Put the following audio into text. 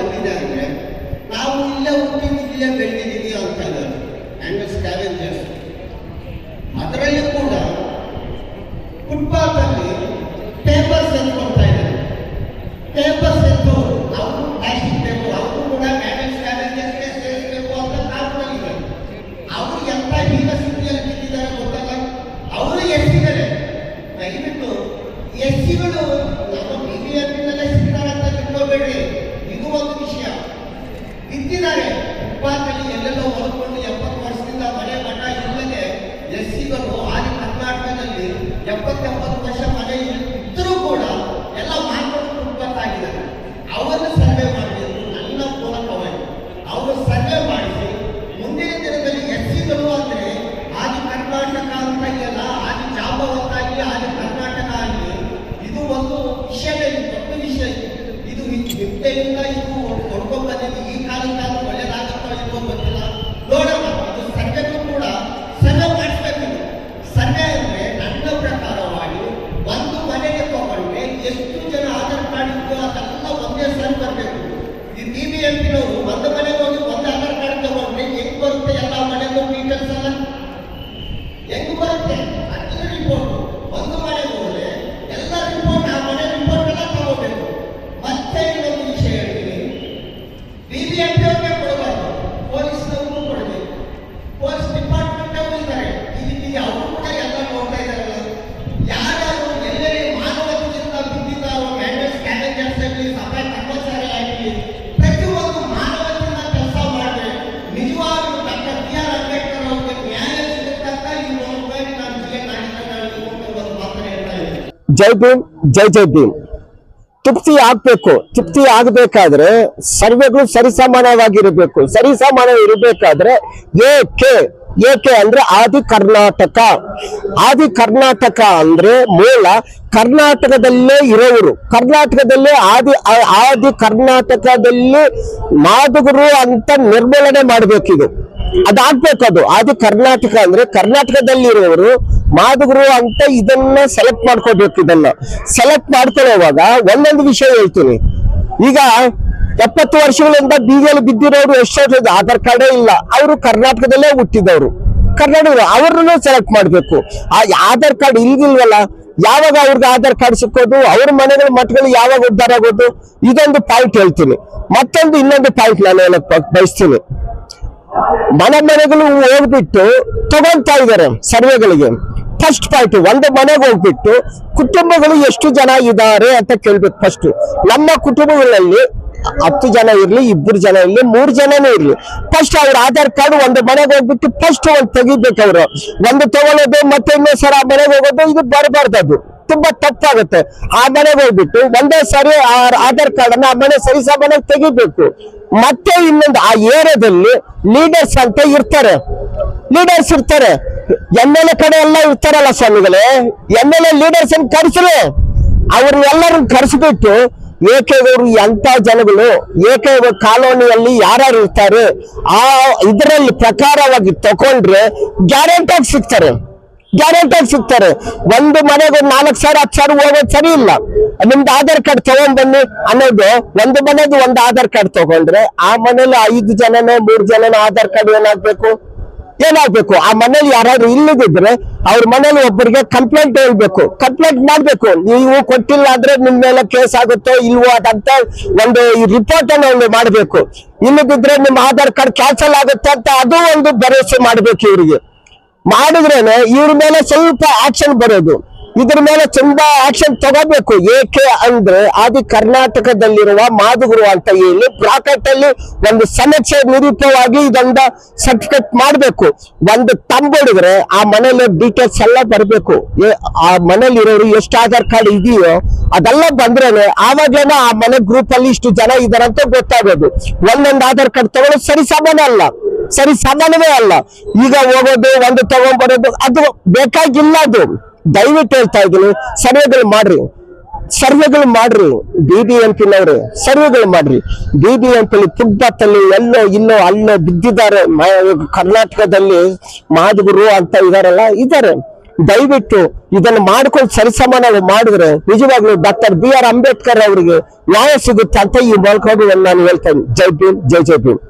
ಬಂದಿದೆ ಅಂದರೆ ನಾವು ಇಲ್ಲೇ ಹುಟ್ಟಿದ್ದು ಇಲ್ಲೇ ಬೆಳೆದಿದ್ದೀವಿ ಅಂತ ಇದ್ದಾರೆ ಆ್ಯಂಡ್ ಸ್ಕ್ಯಾವೆಂಜರ್ಸ್ ಅದರಲ್ಲಿ ಕೂಡ ಫುಟ್ಪಾತಲ್ಲಿ ಪೇಪರ್ಸ್ ಎತ್ಕೊಳ್ತಾ ಇದ್ದಾರೆ. ಪೇಪರ್ಸ್ ಎತ್ತು ಅವರು ಪ್ಲಾಸ್ಟಿಕ್ ಪೇಪರ್ ಅವರು ಕೂಡ ಮ್ಯಾನೇಜ್ ಸ್ಕ್ಯಾವೆಂಜರ್ಸ್ಗೆ ಸೇರಿಸಬೇಕು ಅಂತ ಕಾರಣದಲ್ಲಿದ್ದಾರೆ ಅವರು ಎಂಥ ಹೀನ ಸ್ಥಿತಿಯಲ್ಲಿ ಬಿದ್ದಿದ್ದಾರೆ ಗೊತ್ತಲ್ಲ? ಅವರು ಎಸ್ಸಿದ್ದಾರೆ. ದಯವಿಟ್ಟು ಎಸ್ಸಿಗಳು ಎಪ್ಪತ್ತೆಂಬತ್ತು ವರ್ಷ ಮನೆ ಇದ್ರೂ ಕೂಡ ಎಲ್ಲ ಮಾರ್ಕೊಂಡು ಫುಟ್ಪಾತ್ ಅವರು ಸರ್ವೆ ಮಾಡಬೇಕು ನನ್ನ ಮೂಲಕವಾಗಿ ಅವರು ಸರ್ವೆ ಮಾಡಿಸಿ, ಮುಂದಿನ ದಿನದಲ್ಲಿ ಎಸ್ಸಿಗಳು ಅಂದ್ರೆ ಆದಿ ಕರ್ನಾಟಕ ಅಂತ ಕರ್ನಾಟಕ ಇದು ಒಂದು ವಿಷಯ. ಇದು. ಹಿಂದೆಯಿಂದ ಇದು ಹೊಡ್ಕೊಂಡ್ ಬಂದಿದ್ದು ಈ ಕಾಲದಿಂದ ಒಳ್ಳೆಯದಾಗುತ್ತೋ ಇಲ್ವೋ ಗೊತ್ತಿಲ್ಲ. ಜೈ ಭೀಮ್, ಜೈ ಜೈ ಭೀಮ್. ತೃಪ್ತಿ ಆಗ್ಬೇಕು, ತೃಪ್ತಿ ಆಗಬೇಕಾದ್ರೆ ಸರ್ವೆಗಳು ಸರಿಸಮಾನವಾಗಿರಬೇಕು. ಸರಿಸಮಾನ ಇರಬೇಕಾದ್ರೆ ಏಕೆ ಏಕೆ ಅಂದ್ರೆ ಆದಿ ಕರ್ನಾಟಕ. ಆದಿ ಕರ್ನಾಟಕ ಅಂದ್ರೆ ಮೂಲ ಕರ್ನಾಟಕದಲ್ಲೇ ಇರೋರು ಕರ್ನಾಟಕದಲ್ಲೇ ಆದಿ ಆದಿ ಕರ್ನಾಟಕದಲ್ಲಿ ಮಾದುಗರು ಅಂತ ನಿರ್ಮೂಲನೆ ಮಾಡ್ಬೇಕಿದು. ಅದಾಗ್ಬೇಕು ಅದು ಆದಿ ಕರ್ನಾಟಕ ಅಂದ್ರೆ ಕರ್ನಾಟಕದಲ್ಲಿರುವವರು ಮಾದುಗರು ಅಂತ ಇದನ್ನ ಸೆಲೆಕ್ಟ್ ಮಾಡ್ಕೋಬೇಕು ಇದನ್ನ. ಸೆಲೆಕ್ಟ್ ಮಾಡ್ಕೊಳ್ಳೋವಾಗ ಒಂದೊಂದು ವಿಷಯ ಹೇಳ್ತೀನಿ. ಈಗ ಎಪ್ಪತ್ತು ವರ್ಷಗಳಿಂದ ಬೀದಿಯಲ್ಲಿ ಬಿದ್ದಿರೋರು ಎಷ್ಟು ಆಧಾರ್ ಕಾರ್ಡೇ ಇಲ್ಲ. ಅವರು ಕರ್ನಾಟಕದಲ್ಲೇ ಹುಟ್ಟಿದವರು. ಕರ್ನಾಟಕ ಅವರನ್ನು ಸೆಲೆಕ್ಟ್ ಮಾಡ್ಬೇಕು. ಆ ಆಧಾರ್ ಕಾರ್ಡ್ ಇಲ್ದಿಲ್ವಲ್ಲ? ಯಾವಾಗ ಅವ್ರಿಗೆ ಆಧಾರ್ ಕಾರ್ಡ್ ಸಿಕ್ಕೋದು? ಅವ್ರ ಮನೆಗಳ ಮಠಗಳು ಯಾವಾಗ ಉದ್ಧಾರ ಆಗೋದು? ಇದೊಂದು ಪಾಯಿಂಟ್ ಹೇಳ್ತೀನಿ. ಮತ್ತೊಂದು ಇನ್ನೊಂದು ಪಾಯಿಂಟ್ ನಾನು ಹೇಳಕ್ ಬಯಸ್ತೀನಿ. ಮನೆ ಮನೆಗಳು ಹೋಗ್ಬಿಟ್ಟು ತಗೊಂತಾ ಇದ್ದಾರೆ ಸರ್ವೆಗಳಿಗೆ. ಫಸ್ಟ್ ಪಾಯಿಂಟ್ ಒಂದು ಮನೆಗೆ ಹೋಗ್ಬಿಟ್ಟು ಕುಟುಂಬಗಳು ಎಷ್ಟು ಜನ ಇದ್ದಾರೆ ಅಂತ ಕೇಳ್ಬೇಕು ಫಸ್ಟ್ ನಮ್ಮ ಕುಟುಂಬಗಳಲ್ಲಿ ಹತ್ತು ಜನ ಇರ್ಲಿ, ಇಬ್ಬರು ಜನ ಇರ್ಲಿ, ಮೂರು ಜನನೇ ಇರ್ಲಿ. ಫಸ್ಟ್ ಅವ್ರ ಆಧಾರ್ ಕಾರ್ಡ್ ಒಂದು ಮನೆಗೆ ಹೋಗ್ಬಿಟ್ಟು ಫಸ್ಟ್ ಒಂದು ತೆಗಿಬೇಕು ಅವರು. ಒಂದು ತಗೊಳ್ಳೋದು ಮತ್ತೆ ಇನ್ನೊಂದ್ ಸಲ ಆ ಮನೆಗೆ ಹೋಗೋದು, ಇದು ಬರಬಾರ್ದು ತುಂಬಾ ತಪ್ಪಾಗುತ್ತೆ. ಆ ಮನೆಗೆ ಹೋಗ್ಬಿಟ್ಟು ಒಂದೇ ಸಾರಿ ಆ ಆಧಾರ್ ಕಾರ್ಡ್ ಅನ್ನ ಆ ಮನೆ ಮನೆಗೆ ತೆಗಿಬೇಕು. ಮತ್ತೆ ಇನ್ನೊಂದು, ಆ ಏರಿಯಾದಲ್ಲಿ ಲೀಡರ್ಸ್ ಅಂತ ಇರ್ತಾರೆ. ಲೀಡರ್ಸ್ ಇರ್ತಾರೆ. ಎಂ ಎಲ್ ಎ ಕಡೆ ಎಲ್ಲ ಇರ್ತಾರಲ್ಲ ಸ್ವಾಮಿಗಳೇ, ಎಂ ಎಲ್ ಎ ಲೀಡರ್ಸ್ ಅನ್ನು ಕರೆಸ್ರು? ಅವ್ರನ್ನೆಲ್ಲರೂ ಕರೆಸ್ಬಿಟ್ಟು ಏಕೆಗೌರು ಎಂತ ಜನಗಳು ಏಕೈವ ಕಾಲೋನಿಯಲ್ಲಿ ಯಾರ್ಯಾರು ಇರ್ತಾರೆ, ಆ ಇದರಲ್ಲಿ ಪ್ರಕಾರವಾಗಿ ತಗೊಂಡ್ರೆ ಗ್ಯಾರಂಟಿ ಆಗಿ ಸಿಗ್ತಾರೆ. ಗ್ಯಾರಂಟಿ ಆಗಿ ಸಿಗ್ತಾರೆ. ಒಂದು ಮನೆಗೆ ನಾಲ್ಕು ಸಾವಿರ, ಹತ್ತು ಸಾವಿರ ಹೋಗೋದು ಸರಿ ಇಲ್ಲ. ನಿಮ್ದು ಆಧಾರ್ ಕಾರ್ಡ್ ತಗೊಂಡ್ ಬನ್ನಿ ಅನ್ನೋದು ಒಂದು ಮನೆದು ಒಂದು ಆಧಾರ್ ಕಾರ್ಡ್ ತಗೊಂಡ್ರೆ ಆ ಮನೇಲಿ ಐದು ಜನನೋ ಮೂರು ಜನನೋ ಆಧಾರ್ ಕಾರ್ಡ್ ಏನಾಗ್ಬೇಕು? ಏನಾಗ್ಬೇಕು? ಆ ಮನೇಲಿ ಯಾರಾದ್ರೂ ಇಲ್ಲದಿದ್ರೆ ಅವ್ರ ಮನೇಲಿ ಒಬ್ಬರಿಗೆ ಕಂಪ್ಲೇಂಟ್ ಹೇಳ್ಬೇಕು. ಕಂಪ್ಲೇಂಟ್ ಮಾಡ್ಬೇಕು. ನೀವು ಕೊಟ್ಟಿಲ್ಲ ಅಂದ್ರೆ ನಿಮ್ ಮೇಲೆ ಕೇಸ್ ಆಗುತ್ತೋ ಇಲ್ವೋ ಅದಂತ ಒಂದು ರಿಪೋರ್ಟ್ ಅನ್ನು ಒಂದು ಮಾಡ್ಬೇಕು. ಇಲ್ಲದಿದ್ರೆ ನಿಮ್ಮ ಆಧಾರ್ ಕಾರ್ಡ್ ಕ್ಯಾನ್ಸಲ್ ಆಗುತ್ತೆ ಅಂತ ಅದು ಒಂದು ಭರವಸೆ ಮಾಡ್ಬೇಕು ಇವರಿಗೆ. ಮಾಡಿದ್ರೇನೆ ಇವ್ರ ಮೇಲೆ ಸ್ವಲ್ಪ ಆಕ್ಷನ್ ಬರೋದು. ಇದ್ರ ಮೇಲೆ ತುಂಬಾ ಆಕ್ಷನ್ ತಗೋಬೇಕು. ಏಕೆ ಅಂದ್ರೆ ಆದಿ ಕರ್ನಾಟಕದಲ್ಲಿರುವ ಮಾದುಗುರು ಅಂತ ಹೇಳಿ ಬ್ರಾಕೆಟ್ ಅಲ್ಲಿ ಒಂದು ಸಮೀಕ್ಷೆ ನಿರೂಪವಾಗಿ ಇದೊಂದು ಸರ್ಟಿಫಿಕೇಟ್ ಮಾಡಬೇಕು. ಒಂದು ತಂಬಿಡಿದ್ರೆ ಆ ಮನೇಲಿ ಡೀಟೇಲ್ಸ್ ಎಲ್ಲ ಬರಬೇಕು. ಆ ಮನೇಲಿ ಇರೋರು ಎಷ್ಟು ಆಧಾರ್ ಕಾರ್ಡ್ ಇದೆಯೋ ಅದೆಲ್ಲ ಬಂದ್ರೇನೆ ಆವಾಗ್ಲೇನೆ ಆ ಮನೆ ಗ್ರೂಪ್ ಅಲ್ಲಿ ಇಷ್ಟು ಜನ ಇದಾರೆ ಅಂತ ಗೊತ್ತಾಗೋದು. ಒಂದೊಂದು ಆಧಾರ್ ಕಾರ್ಡ್ ತಗೊಳ್ಳೋದು ಸರಿ ಸಾಮಾನ್ಯ ಅಲ್ಲ. ಸರಿ ಸಾಮಾನ್ಯವೇ ಅಲ್ಲ. ಈಗ ಹೋಗೋದು, ಒಂದು ತಗೊಂಡ್ಬರೋದು ಅದು ಬೇಕಾಗಿಲ್ಲ ಅದು. ದಯವಿಟ್ಟು ಹೇಳ್ತಾ ಇದ್ದೀನಿ ಸರ್ವೆಗಳು ಮಾಡ್ರಿ. ಸರ್ವೆಗಳು ಮಾಡ್ರಿ ಬಿ ಬಿ ಎಂ ಪಿನವ್ರೆ ಸರ್ವೆಗಳು ಮಾಡ್ರಿ. B B M P footpath ಅಲ್ಲಿ ಎಲ್ಲೋ ಇಲ್ಲೋ ಅಲ್ಲೋ ಬಿದ್ದಿದ್ದಾರೆ ಕರ್ನಾಟಕದಲ್ಲಿ ಮಾದಗುರು ಅಂತ ಇದಾರಲ್ಲ ಇದ್ದಾರೆ ದಯವಿಟ್ಟು ಇದನ್ನು ಮಾಡ್ಕೊಂಡು ಸರಿಸಮಾನ ಮಾಡಿದ್ರೆ ನಿಜವಾಗ್ಲೂ ಡಾಕ್ಟರ್ ಬಿ ಆರ್ ಅಂಬೇಡ್ಕರ್ ಅವರಿಗೆ ನ್ಯಾಯ ಸಿಗುತ್ತೆ ಅಂತ ಈ ಮೂಲಕ ನಾನು ಹೇಳ್ತೇನೆ. ಜೈ ಭೀಮ್, ಜೈ ಜೈ ಭೀಮ್.